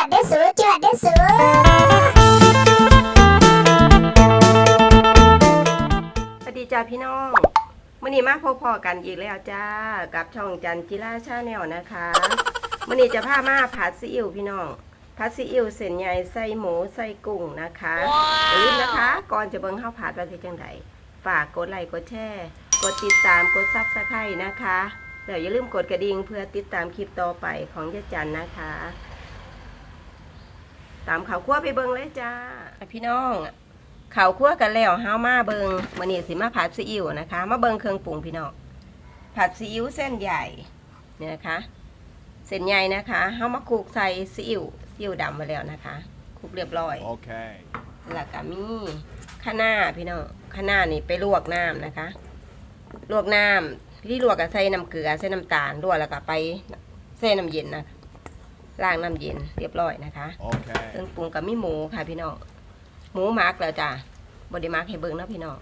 วดเด้สูจวดได้สูสวัสดีจ้าพี่น้องมื่อนี้มาพบพอกันอีกแล้วจ้า กับช่องจันจิราชาแนลนะคะมื่อนี้จะพามาผัดซีอิ๊วพี่น้องผัดซีอิ๊วเส้นใหญ่ใส่หมูใส่กุ้งนะคะอย่าลืมนะคะ ก่อนจะเบิ่งข้าวผัดว่าเป็นจังไดฝากกดไลค์กดแชร์กดติดตามกดซับสไครต์นะคะแล้วอย่าลืมกดกระดิ่งเพื่อติดตามคลิปต่อไปของยาจันนะคะ ตามข่าวคั่วไปเบิ่งเลยจ้าพี่น้องข้าวคั่วกันแล้วเฮามาเบิงมื้อนี้สิมาผัดซีอิ๊วนะคะ มาเบิงเครื่องปรุงพี่น้องผัดซีอิ๊วเส้นใหญ่เนี่ยนะคะ เส้นใหญ่นะคะเฮามาคลุกใส่ซีอิ๊วซีอิ๊วดำมาแล้วนะคะคลุกเรียบร้อย Okay. แล้วก็มีข้าวหน้าพี่น้องข้าวหน้านี่ไปลวกน้ำนะคะ ลวกน้ำที่ลวกก็ใส่น้ำเกลือใส่น้ำตาลลวกแล้วก็ไปใส่น้ำเย็นนะ ล้างน้ำเย็นเรียบร้อยนะคะเค Okay. รื่องปรุงกับมีหมูค่ะพี่น้อง หมูหมักแล้วจ้ะบไดมักให้เบิ่งเนาะพี่น้อง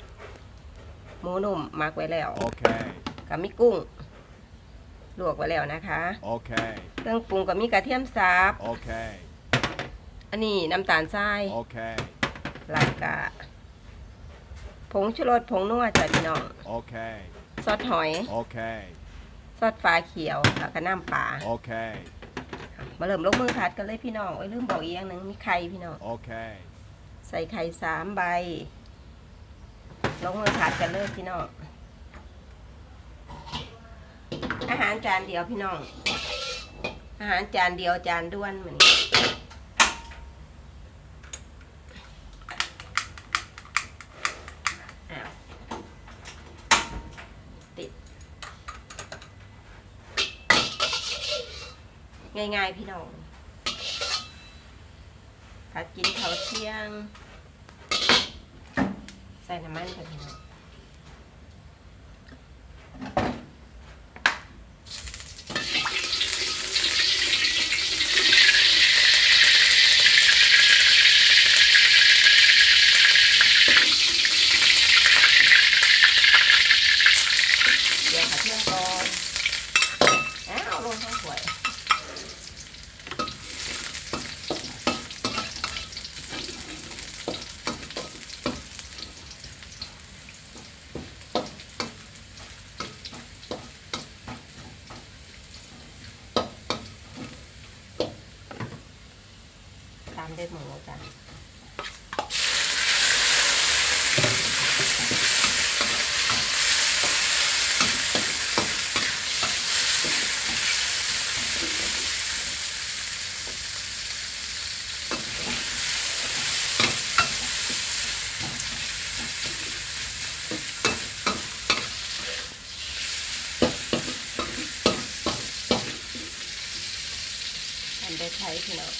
หมูนุ่มหมักไว้แล้ว Okay. กับมีกุ้ง ลวกไว้แล้วนะคะ Okay. เครื่องปรุงกับมีกระเทียมสับ Okay. อันนี้น้ำตาลทราย Okay. แล้วก็ผงชูรสผงนัวจ้ะพี่น้อง Okay. ซอสหอย Okay. ซอสฟ้าเขียวแล้วก็น้ำปลา Okay. มาเริ่มลงมือผัดกันเลยพี่น้องไว้ยลืมบอกอีกอย่างหนึ่งมีไข่พี่น้อง Okay. ใส่ไข่สามใบ ลงมือผัดกันเลยพี่น้อง อาหารจานเดียวพี่น้อง อาหารจานเดียวจานด้วนเหมือนนี้อ้าวติด ง่ายๆพี่น้องผัดกินข้าวเที่ยง ใส่น้ำมันกันพี่น้องเดี๋ยวผัดเที่ยงก่อน อ้าวลงข้าวสว ด้วยหมูจ้ะทำได้ใช้พี่น้อง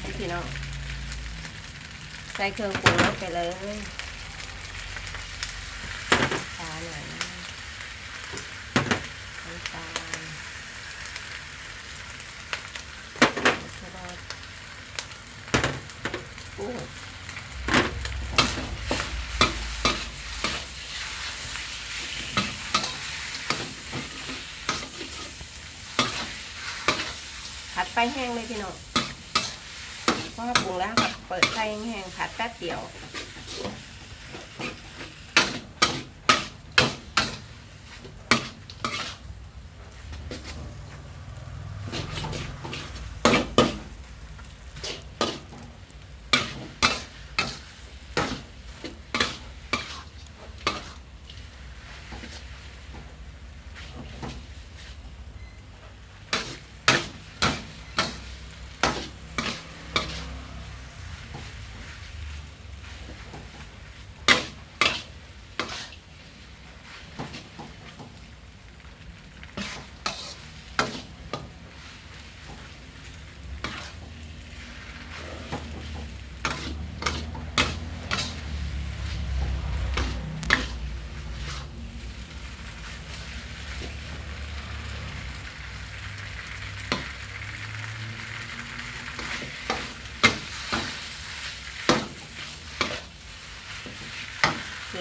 ให้พี่น้อง ใส่เครื่องปรุงลงไปเลยตาหน่อยน้ำตาลชูรสกุ้งผัดไปแห้งเลยพี่น้องพราะว่าปรุงแล้วแบบ เปิดไฟแห้งๆผัดแป๊บเดียว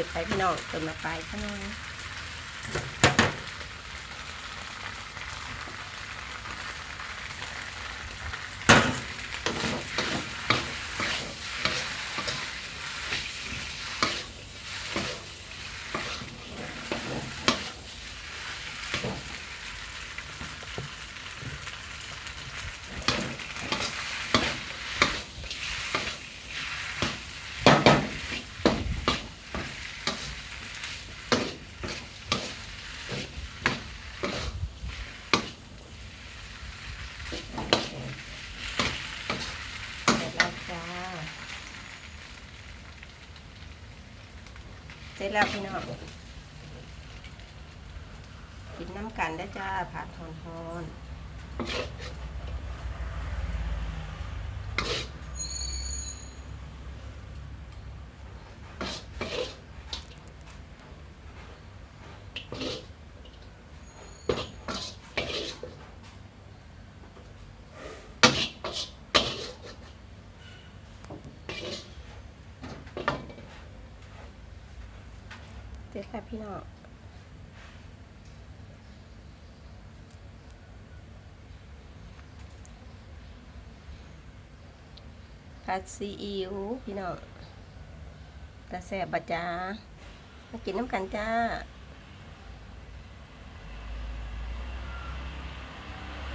ดไปพี่น้องเติมน้ำปลาข้างในอยเสร็จแล้วจ้า เสร็จแล้วพี่น้องกินน้ำกันได้จ้าผัดทอนทอนๆ เสร็จแบบพี่น้องผัดซีอิ๊วพี่น้องตะแสบบะจ้ามากินน้ำกันจ้า